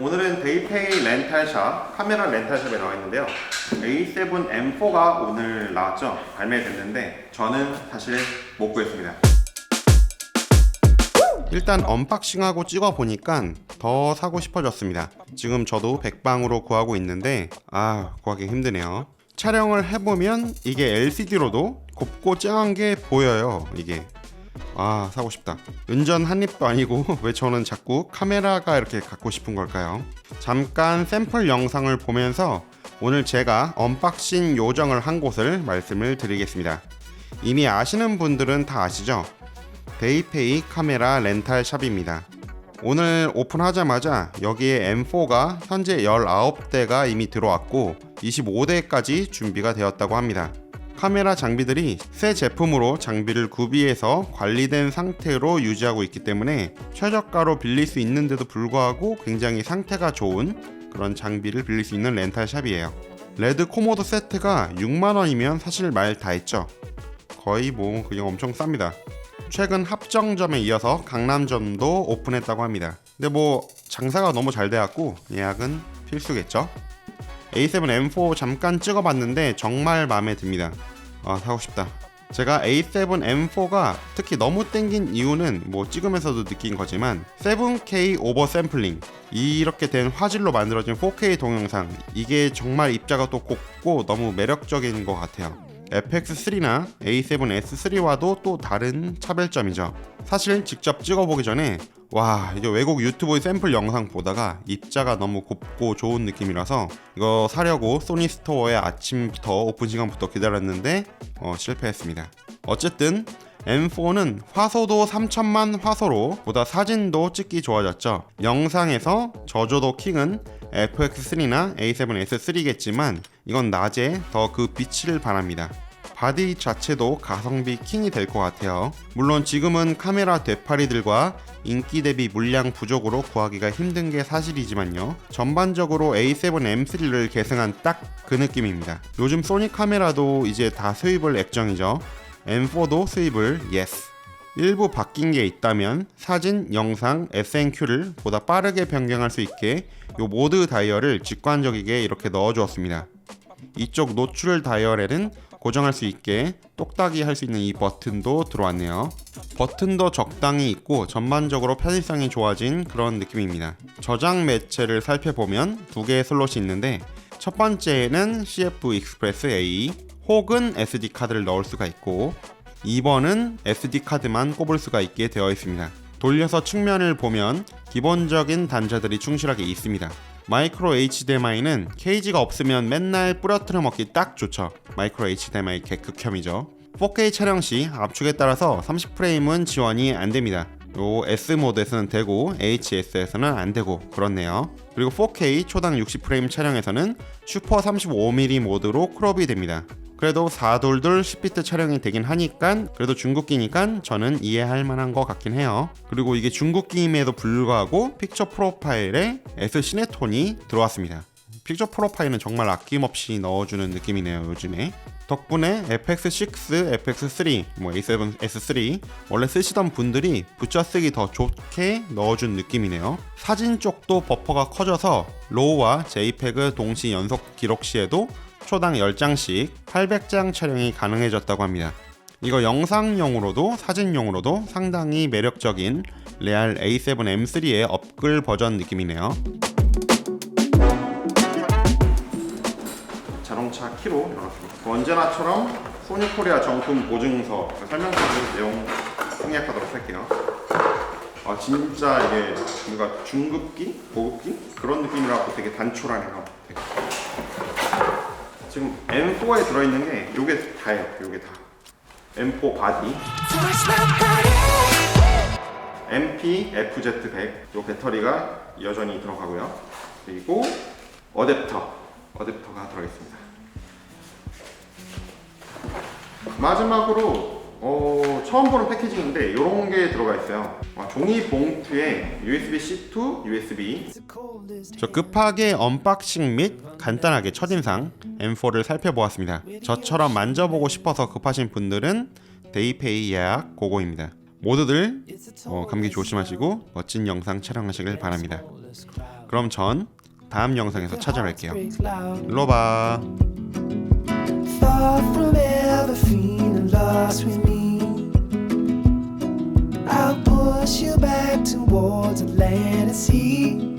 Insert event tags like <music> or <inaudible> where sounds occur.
오늘은 데이페이 렌탈샵, 카메라 렌탈샵에 나와 있는데요. A7 M4가 오늘 나왔죠. 발매됐는데 저는 사실 못 구했습니다. 일단 언박싱하고 찍어 보니까 더 사고 싶어졌습니다. 지금 저도 백방으로 구하고 있는데 아 구하기 힘드네요. 촬영을 해보면 이게 LCD로도 곱고 쨍한 게 보여요. 이게 아 사고 싶다. 운전 한 입도 아니고 <laughs> 왜 저는 자꾸 카메라가 이렇게 갖고 싶은 걸까요? 잠깐 샘플 영상을 보면서 오늘 제가 언박싱 요정을 한 곳을 말씀을 드리겠습니다. 이미 아시는 분들은 다 아시죠? 데이페이 카메라 렌탈 샵입니다. 오늘 오픈하자마자 여기에 M4가 현재 19대가 이미 들어왔고 25대까지 준비가 되었다고 합니다. 카메라 장비들이 새 제품으로 장비를 구비해서 관리된 상태로 유지하고 있기 때문에 최저가로 빌릴 수 있는데도 불구하고 굉장히 상태가 좋은 그런 장비를 빌릴 수 있는 렌탈 샵이에요. 레드 코모도 세트가 6만 원이면 사실 말 다 했죠. 거의 뭐 그냥 엄청 쌉니다. 최근 합정점에 이어서 강남점도 오픈했다고 합니다. 근데 뭐 장사가 너무 잘 돼갖고 예약은 필수겠죠. A7 M4 잠깐 찍어봤는데 정말 마음에 듭니다. 아 사고 싶다. 제가 A7 M4가 특히 너무 땡긴 이유는 뭐 찍으면서도 느낀 거지만 7K 오버 샘플링 이렇게 된 화질로 만들어진 4K 동영상 이게 정말 입자가 또 곱고 너무 매력적인 것 같아요. FX3나 A7S3와도 또 다른 차별점이죠. 사실 직접 찍어보기 전에 와 이게 외국 유튜브 샘플 영상 보다가 입자가 너무 곱고 좋은 느낌이라서 이거 사려고 소니 스토어에 아침부터 오픈 시간부터 기다렸는데 어, 실패했습니다. 어쨌든 M4는 화소도 3000만 화소로 보다 사진도 찍기 좋아졌죠. 영상에서 저조도 킹은 FX3나 A7S3겠지만 이건 낮에 더 그 빛을 바랍니다. 바디 자체도 가성비 킹이 될 것 같아요. 물론 지금은 카메라 되파리들과 인기 대비 물량 부족으로 구하기가 힘든 게 사실이지만요. 전반적으로 A7 M3를 계승한 딱 그 느낌입니다. 요즘 소니 카메라도 이제 다 수입을 액정이죠. M4도 수입을 yes. 일부 바뀐 게 있다면 사진, 영상, SNQ를 보다 빠르게 변경할 수 있게 요 모드 다이얼을 직관적이게 이렇게 넣어주었습니다. 이쪽 노출 다이얼에는 고정할 수 있게 똑딱이 할 수 있는 이 버튼도 들어왔네요. 버튼도 적당히 있고 전반적으로 편의성이 좋아진 그런 느낌입니다. 저장 매체를 살펴보면 두 개의 슬롯이 있는데 첫 번째에는 CF 익스프레스 A 혹은 SD 카드를 넣을 수가 있고 2번은 SD 카드만 꼽을 수가 있게 되어 있습니다. 돌려서 측면을 보면 기본적인 단자들이 충실하게 있습니다. 마이크로 HDMI는 케이지가 없으면 맨날 부러뜨려 먹기 딱 좋죠. 마이크로 HDMI 개극혐이죠. 4K 촬영 시 압축에 따라서 30프레임은 지원이 안 됩니다. 요 S 모드에서는 되고 HS에서는 안 되고 그렇네요. 그리고 4K 초당 60프레임 촬영에서는 슈퍼 35mm 모드로 크롭이 됩니다. 그래도 4돌돌 10비트 촬영이 되긴 하니까 그래도 중국기니까 저는 이해할 만한 것 같긴 해요. 그리고 이게 중국기임에도 불구하고 픽처 프로파일에 S 시네톤이 들어왔습니다. 픽처 프로파일은 정말 아낌없이 넣어주는 느낌이네요 요즘에. 덕분에 FX6, FX3, 뭐 A7, S3 원래 쓰시던 분들이 붙여쓰기 더 좋게 넣어준 느낌이네요. 사진 쪽도 버퍼가 커져서 로우와 JPEG 동시 연속 기록 시에도 초당 10장씩 800장 촬영이 가능해졌다고 합니다. 이거 영상용으로도 사진용으로도 상당히 매력적인 레알 A7 M3의 업글 버전 느낌이네요 자동차 키로 열었습니다. 언제나처럼 소니코리아 정품 보증서 설명서를 내용 생략하도록 할게요. 아 진짜 이게 뭔가 중급기, 고급기 그런 느낌이라고 되게 단촐하네요. 되게. 지금 M4에 들어있는 게 요게 다예요. 요게 다. M4 바디, MP FZ100 요 배터리가 여전히 들어가고요. 그리고 어댑터, 어댑터가 들어있습니다. 마지막으로 어, 처음 보는 패키지인데 이런 게 들어가 있어요. 아, 종이 봉투에 USB-C to USB. 저 급하게 언박싱 및 간단하게 첫인상 M4를 살펴보았습니다. 저처럼 만져보고 싶어서 급하신 분들은 데이페이 예약 고고입니다. 모두들 어, 감기 조심하시고 멋진 영상 촬영하시길 바랍니다. 그럼 전 다음 영상에서 찾아뵐게요. 로바. cross with me. I'll push you back towards Atlantic Sea.